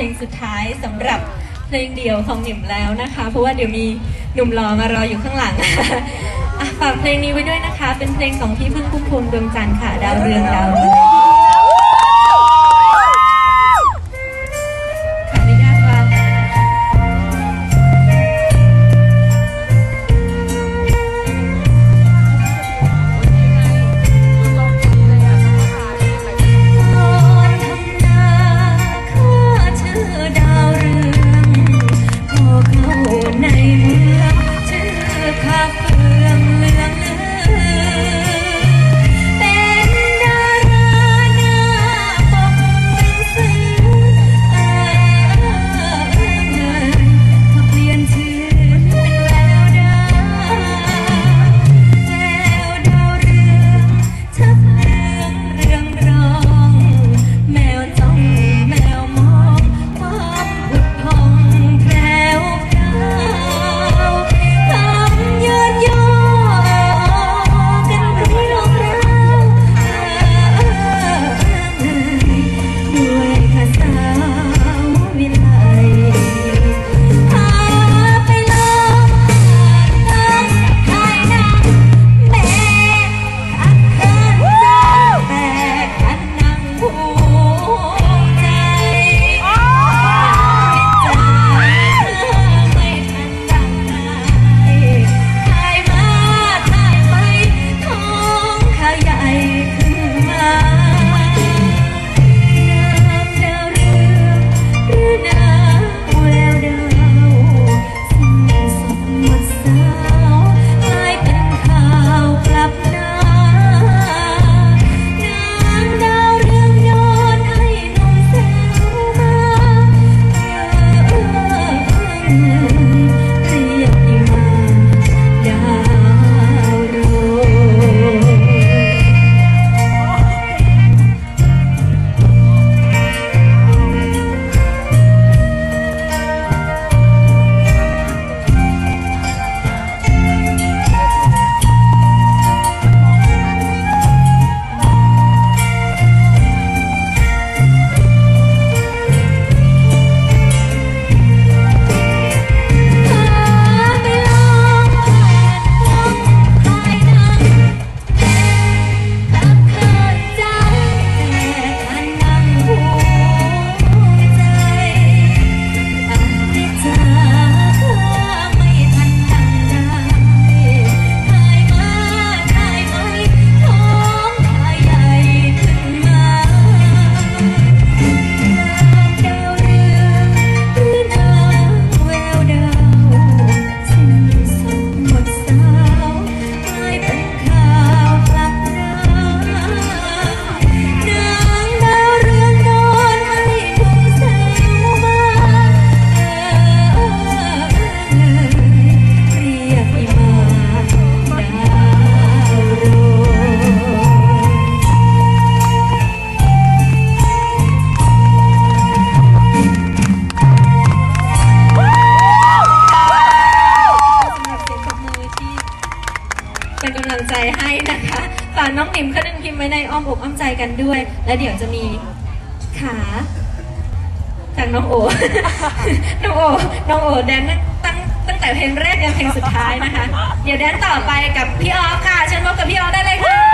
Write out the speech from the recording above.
ลงสุดท้ายสำหรับเพลงเดี่ยวของหนิมแล้วนะคะ เพราะว่าเดี๋ยวมีหนุ่มรอมารออยู่ข้างหลังฝากเพลงนี้ไว้ด้วยนะคะ เป็นเพลงของพี่พึ่งพุ่มพวงดวงจันทร์ค่ะ ดาวเรืองดาวเรือง เป็นกำลังใจให้นะคะฝากน้องหนิมเขาดึงพิมพ์ไว้ในอ้อมอกอ้อมใจกันด้วย และเดี๋ยวจะมีขาจากน้องโอ น้องโอ น้องโอแดนตั้งตั้งแต่เพลงแรกยันเพลงสุดท้ายนะคะ เดี๋ยวแดนต่อไปกับพี่ออฟค่ะเชิญพบกับพี่ออฟได้เลยค่ะ